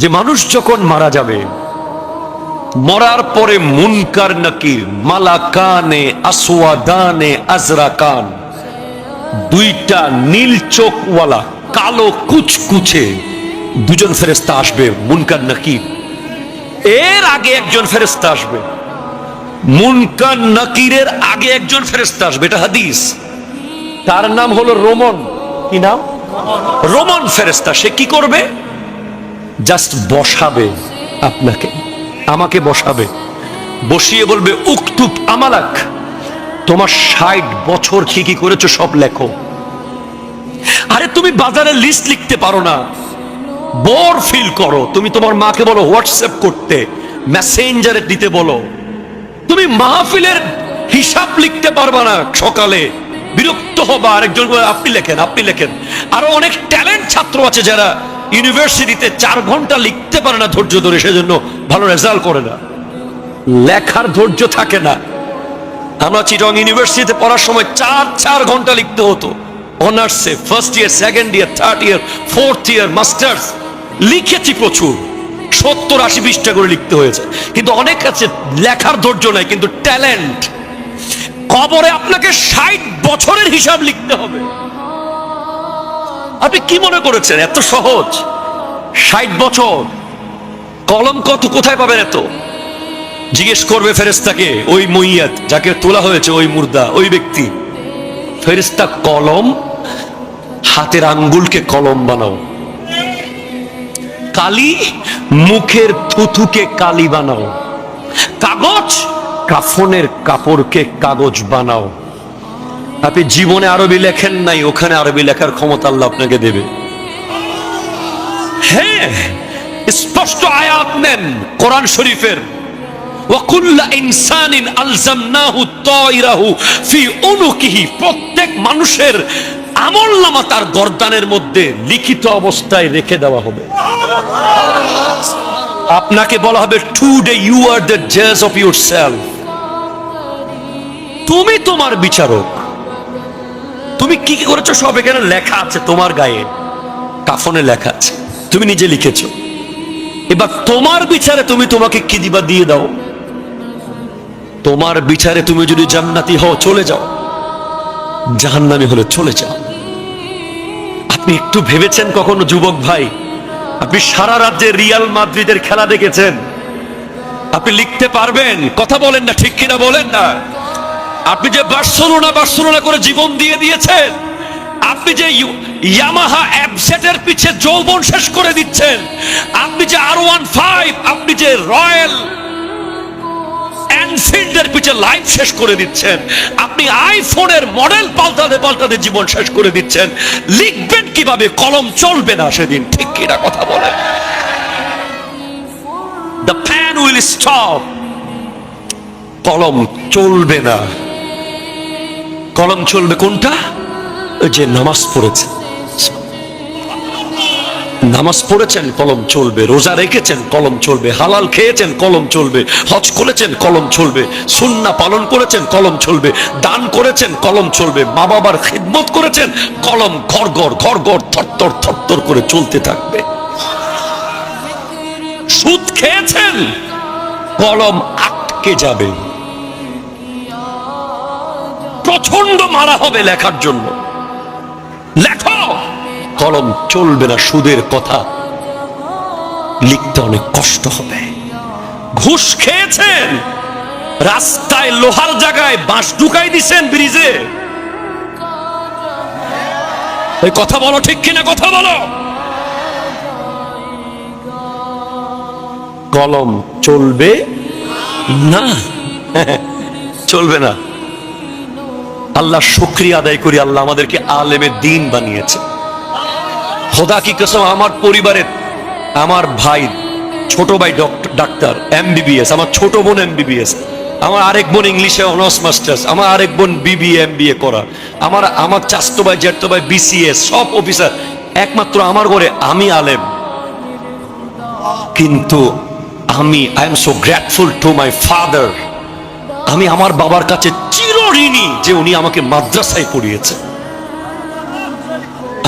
যে মানুষ যখন মারা যাবে, মরার পরে মুনকার নাকির মালাকানে, আসওয়াদানে, আজরাকান, দুইটা নীল চোখওয়ালা, কালো কুচকুচে দুজন ফেরেস্তা আসবে, মুনকার নাকির এর আগে একজন ফেরেস্তা আসবে, মুনকার নাকিরের আগে একজন ফেরেস্তা আসবে, এটা হাদিস। তার নাম হলো রোমন। কি নাম? রোমন ফেরেস্তা সে কি করবে? জাস্ট বসাবে আপনাকে, আমাকে বসাবে। বসিয়ে বলবে, উক্তুব আমালাক, তোমার ষাট বছর কি কি করেছ সব লেখো। আরে তুমি বাজারে লিস্ট লিখতে পারো না। বোর ফিল করো। তুমি তোমার মাকে বলো, হোয়াটসঅ্যাপ করতে মেসেঞ্জারে দিতে বলো। তুমি মাহফিলের হিসাব লিখতে পারবা না সকালে। বিরক্ত হবা। আরেকজন আপনি লেখেন আপনি লেখেন। আরও অনেক ট্যালেন্ট ছাত্র আছে যারা ইউনিভার্সিটিতে চার ঘণ্টা লিখতে পারে না ধৈর্য ধরে, সেজন্য ভালো রেজাল্ট করে না। লেখার ধৈর্য থাকে না। আমরা চিটং ইউনিভার্সিটিতে পড়ার সময় চার চার ঘণ্টা লিখতে হতো। অনার্সে first year second year third year fourth year masters লিখেছি প্রচুর। সত্তর, আশি, বিশটা করে লিখতে হয়েছে। কিন্তু অনেক আছে, লেখার ধৈর্য নাই, কিন্তু ট্যালেন্ট কবরে আপনাকে ষাট বছরের হিসাব লিখতে হবে। আপনি কি মনে করেছেন? এত সহজ? ষাট বছর। কলম কত? কোথায় পাবেন এত? জিজ্ঞেস করবে ফেরেস্তাকে ওই মইয়াত যাকে তোলা হয়েছে, ওই মুর্দা, ওই ব্যক্তি ফেরেস্তা কলম? হাতের আঙ্গুলকে কলম বানাও। কালি? মুখের থুথুকে কালি বানাও। কাগজ? কাফনের কাপড়কে কাগজ বানাও। আপনি জীবনে আরবি লেখেন নাই, ওখানে আরবি লেখার ক্ষমতা আল্লাহ আপনাকে দেবে। হ্যাঁ স্পষ্ট আয়াত নেন কোরআন শরীফের। প্রত্যেক মানুষের আমল নামা তার গর্দানের মধ্যে লিখিত অবস্থায় রেখে দেওয়া হবে। আপনাকে বলা হবে টুডে ইউ আর দ্য জাজ অফ ইউর সেলফ তুমি তোমার বিচারক। তুমি কি কি করেছ সব এখানে লেখা আছে তোমার গায়ে। কাফনে লেখা আছে। তুমি নিজে লিখেছ। এবার তোমার বিচারে তুমি তোমাকে কি দিবা দিয়ে দাও। তোমার বিচারে তুমি যদি জান্নাতি হও, চলে যাও। জাহান্নামি হলে চলে যাও। আপনি একটু ভেবেছেন কখনো, যুবক ভাই? আপনি সারা রাজ্যে রিয়াল মাদ্রিদের খেলা দেখেছেন। আপনি লিখতে পারবেন। কথা বলেন না, ঠিক কিনা বলেন না? আপনি যে বার্সেলোনা বার্সেলোনা করে জীবন দিয়ে দিয়েছেন, আপনি যে ইয়ামাহা অ্যাপসেটের পিছে যৌবন শেষ করে দিচ্ছেন, আপনি যে আর ওয়ান ফাইভ, আপনি যে রয়্যাল এনফিল্ডের পিছে লাইফ শেষ করে দিচ্ছেন, আপনি আইফোনের মডেল পাল্টাতে পাল্টাতে জীবন শেষ করে দিচ্ছেন, লিখবেন কীভাবে, কলম চলবে না সেদিন, ঠিক কিনা কথা বলেন। দ্য ফ্যান উইল স্টপ কলম চলবে না। কলম চলবে কোনটা? যে নামাজ পড়েছে। নামাজ পড়েছেন, কলম চলবে রোজা রেখেছেন, কলম চলবে হালাল খেয়েছেন, কলম চলবে হজ করেছেন, কলম চলবে সুন্না পালন করেছেন, কলম চলবে দান করেছেন, কলম চলবে মা বাবার খিদমত করেছেন, কলম ঘর ঘর ঘর ঘর থরথর থরথর করে চলতে থাকবে। সুদ খেয়েছেন, কলম আটকে যাবে। প্রচণ্ড মারা হবে লেখার জন্য। লেখো! কলম চলবে না সুদের কথা। লিখতে অনেক কষ্ট হবে। ঘুষ খেয়েছেন? রাস্তায় লোহার জায়গায় বাঁশ ঢুকাই দিছেন ব্রিজে? এই কথা বলো ঠিক কিনা, কথা বলো! কলম চলবে না? চলবে না। আল্লাহ শুক্রিয়া আদায় করি, আল্লাহ আমাদেরকে আলেমের দিন বানিয়েছে। খোদা কি কসম, আমার পরিবারের, আমার ভাই, ছোট ভাই ডাক্তার, এমবিবিএস, আমার ছোট বোন এমবিবিএস, আমার আরেক বোন ইংলিশে অনার্স, মাস্টার্স, আমার আরেক বোন বিবি এমবিএ করা আমার আমার চাস্তো ভাই জ্যাঠতো ভাই বিসিএস, সব অফিসার, একমাত্র আমার ঘরে আমি আলেম। কিন্তু আমি I am so grateful to my father আমি আমার বাবার কাছে চিরঋণী যে উনি আমাকে মাদ্রাসায় পড়িয়েছে।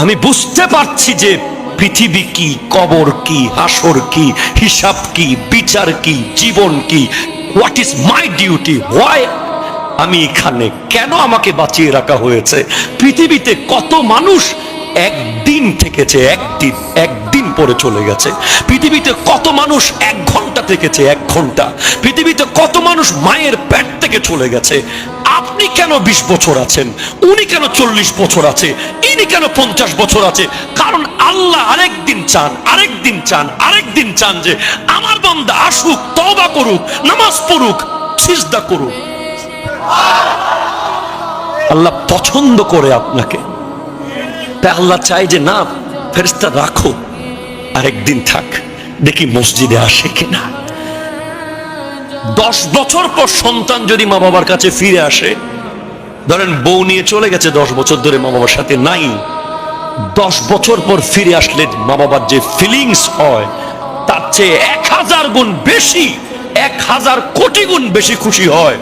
আমি বুঝতে পারছি যে পৃথিবী কি, কবর কি, হাসর কি, হিসাব কি, বিচার কি, জীবন কি what is my duty why আমি এখানে কেন আমাকে বাঁচিয়ে রাখা হয়েছে? পৃথিবীতে কত মানুষ একদিন থেকেছে, একদিন একদিন পরে চলে গেছে। পৃথিবীতে কত মানুষ এক ঘণ্টা থেকেছে, এক ঘণ্টা। পৃথিবীতে কত মানুষ মায়ের পেট থেকে চলে গেছে? আপনি কেন বিশ বছর আছেন? উনি কেন চল্লিশ বছর আছে? ইনি কেন পঞ্চাশ বছর আছে? কারণ আল্লাহ আরেক দিন চান আরেক দিন চান আরেক দিন চান যে আমার বন্দা আসুক তবা করুক, নামাজ পড়ুক, সিজদা করুক। আল্লাহ পছন্দ করে আপনাকে। তাই আল্লাহ চাই যে না ফেরেস্তা রাখো আরেকদিন থাক। দেখি মসজিদে আসে কিনা। দশ বছর পর সন্তান যদি মা বাবার কাছে ফিরে আসে, ধরেন বউ নিয়ে চলে গেছে দশ বছর ধরে মা বাবার সাথে নাই, দশ বছর পর ফিরে আসলে মা বাবার যে ফিলিংস হয়, তার চেয়ে এক হাজার গুণ বেশি, এক হাজার কোটি গুণ বেশি খুশি হয়।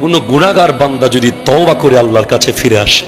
কোন গুণাগার বান্দা যদি তওবা করে আল্লাহর কাছে ফিরে আসে